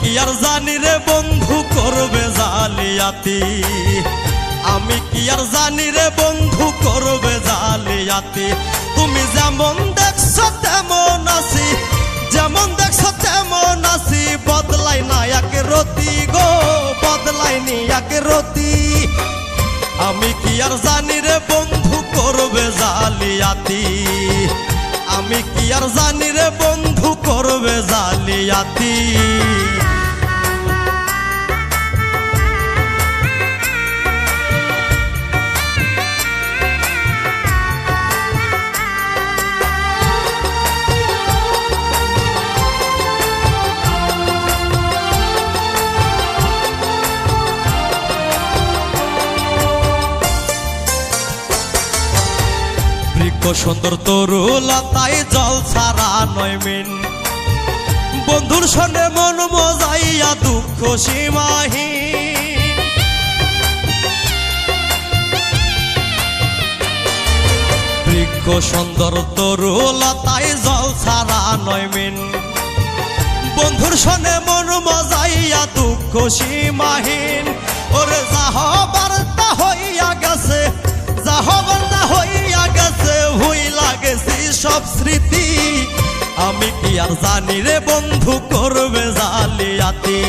কি জানি রে বন্ধু করবে জালিয়াতি। আমি কি আর জানি রে বন্ধু করবে জালিয়াতি। তুমি যেমন দেখছ তেমন আছি, যেমন দেখছ তেমন আছি। বদলাই না এক রতি গো বদলাইনি এক রতি। আমি কি আর জানি রে বন্ধু করবে জালিয়াতি। আমি কি আর জানি রে বন্ধু বৃক্ষ সুন্দর তরু লতায় জল ছাড়া নয় মিন। বন্ধুর সঙ্গে মন মজাইয়া দুঃখ সীমাহী বৃক্ষ সুন্দর তরু লতায় জল ছাড়া নয় মিন। বন্ধুর সনে মন মজাইয়া দুঃখ সীমাহীন। ওরে যাহবার তা হইয়া গেছে সব স্মৃতি। আমি কি আর জানি রে বন্ধু করবে জালিয়াতি?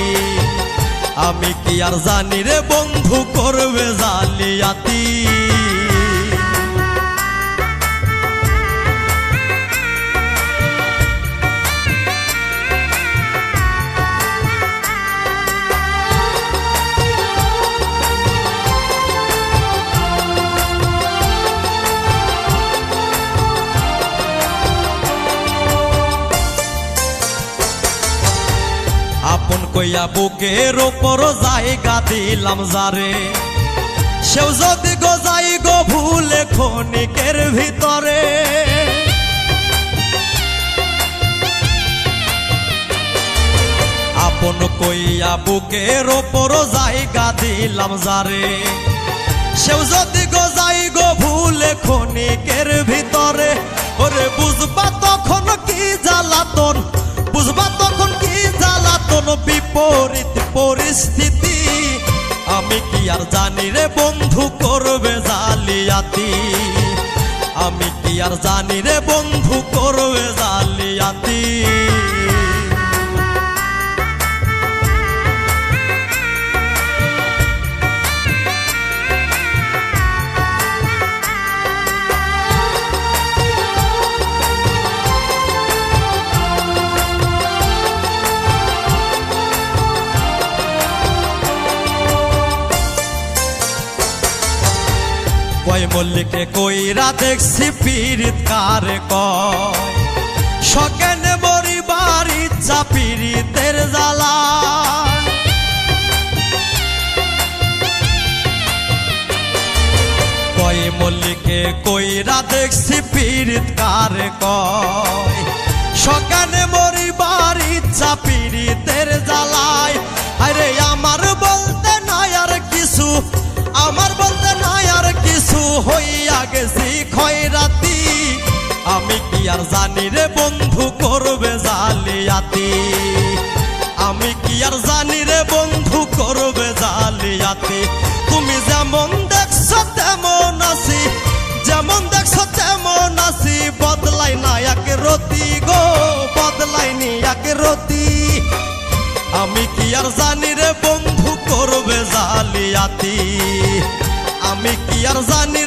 আমি কি আর জানি রে বন্ধু করবে জালিয়াতি? কইয়া বুকের ওপর জায়গা দিলাম যারে। সেও যদি গো যাই গো ভুলে ক্ষণিকের ভিতরে। আপন কইয়া বুকের ওপর জায়গা দিলাম যারে। সেও যদি গো যাই গো ভুলে ক্ষণিকের ভিতরে। জ্বালাতন বিপরীত পরিস্থিতি? আমি কি আর জানি রে বন্ধু, করবে জালিয়াতি। আমি কি আর জানি রে বন্ধু, করবে জালিয়াতি। মল্লিকে কইরা দেখছি পীড়িত কারে কয়? সকেনে মরি বাড়ি চা পীড়িতের জ্বালা। কয় মল্লিকে কইরা দেখছি পীড়িত কারে কয়? সকানে মরি বাড়ি চা গেছি খয়রাতি। আমি কি আর জানি রে বন্ধু করবে জালিয়াতি? আমি কি আর জানি রে বন্ধু করবে জালিয়াতি? তুমি যেমন দেখছ তেমন আছি, যেমন দেখছ তেমন আছি। বদলাই না এক রতি গো, বদলাই নি এক রতি। আমি কি আর জানি রে বন্ধু করবে জালিয়াতি? আমি কি আর জানি